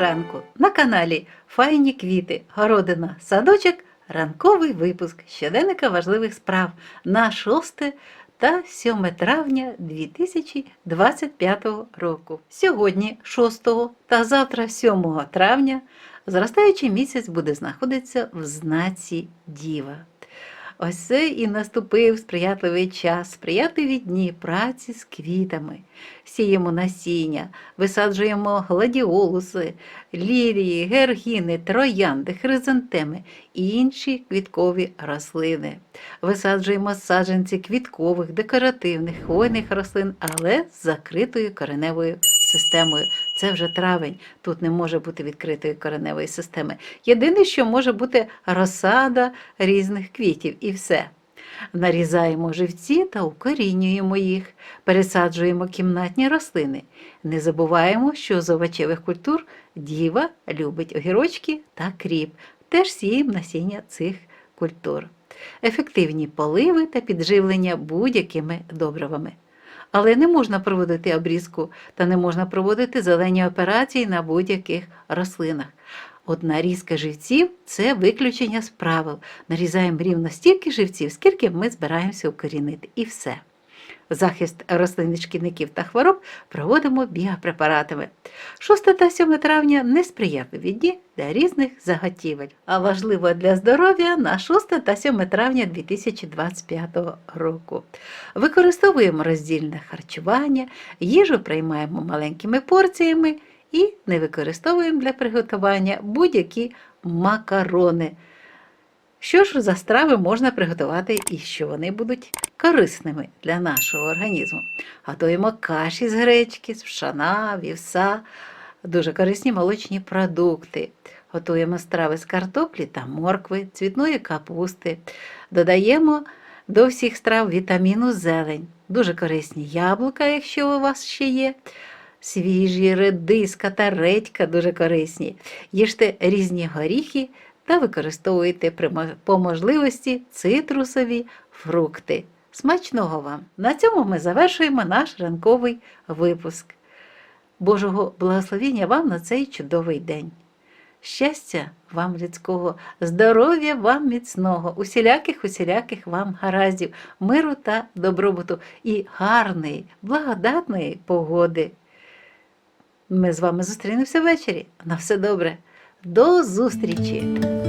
ранку на каналі Файні квіти, городина, садочок, ранковий випуск щоденника важливих справ на 6 та 7 травня 2025 року. Сьогодні, 6 та завтра 7 травня, зростаючий місяць буде знаходитися в знаці Діва. Ось і наступив сприятливий час, сприятливі дні праці з квітами. Сіємо насіння, висаджуємо гладіолуси, лілії, георгіни, троянди, хризантеми і інші квіткові рослини. Висаджуємо саджанці квіткових, декоративних, хвойних рослин, але з закритою кореневою системою. Це вже травень, тут не може бути відкритої кореневої системи. Єдине, що може бути розсада різних квітів, і все. Нарізаємо живці та укорінюємо їх, пересаджуємо кімнатні рослини. Не забуваємо, що з овочевих культур діва любить огірочки та кріп. Теж сіємо насіння цих культур. Ефективні поливи та підживлення будь-якими добривами. Але не можна проводити обрізку та не можна проводити зелені операції на будь-яких рослинах. От нарізка живців це виключення з правил. Нарізаємо рівно стільки живців, скільки ми збираємося укорінити. І все. Захист рослин від шкідників та хвороб проводимо біопрепаратами. 6 та 7 травня несприятливі дні для різних заготівель, а важливо для здоров'я на 6 та 7 травня 2025 року. Використовуємо роздільне харчування, їжу приймаємо маленькими порціями і не використовуємо для приготування будь-які макарони. Що ж за страви можна приготувати і що вони будуть корисними для нашого організму? Готуємо каші з гречки, з пшана, вівса, дуже корисні молочні продукти. Готуємо страви з картоплі та моркви, цвітної капусти. Додаємо до всіх страв вітаміну зелень, дуже корисні яблука, якщо у вас ще є. Свіжі, редиска та редька дуже корисні. Їжте різні горіхи та використовуйте по можливості цитрусові фрукти. Смачного вам! На цьому ми завершуємо наш ранковий випуск. Божого благословення вам на цей чудовий день. Щастя вам людського, здоров'я вам міцного, усіляких, усіляких вам гараздів, миру та добробуту і гарної, благодатної погоди. Ми з вами зустрінемося ввечері. На все добре. До зустрічі!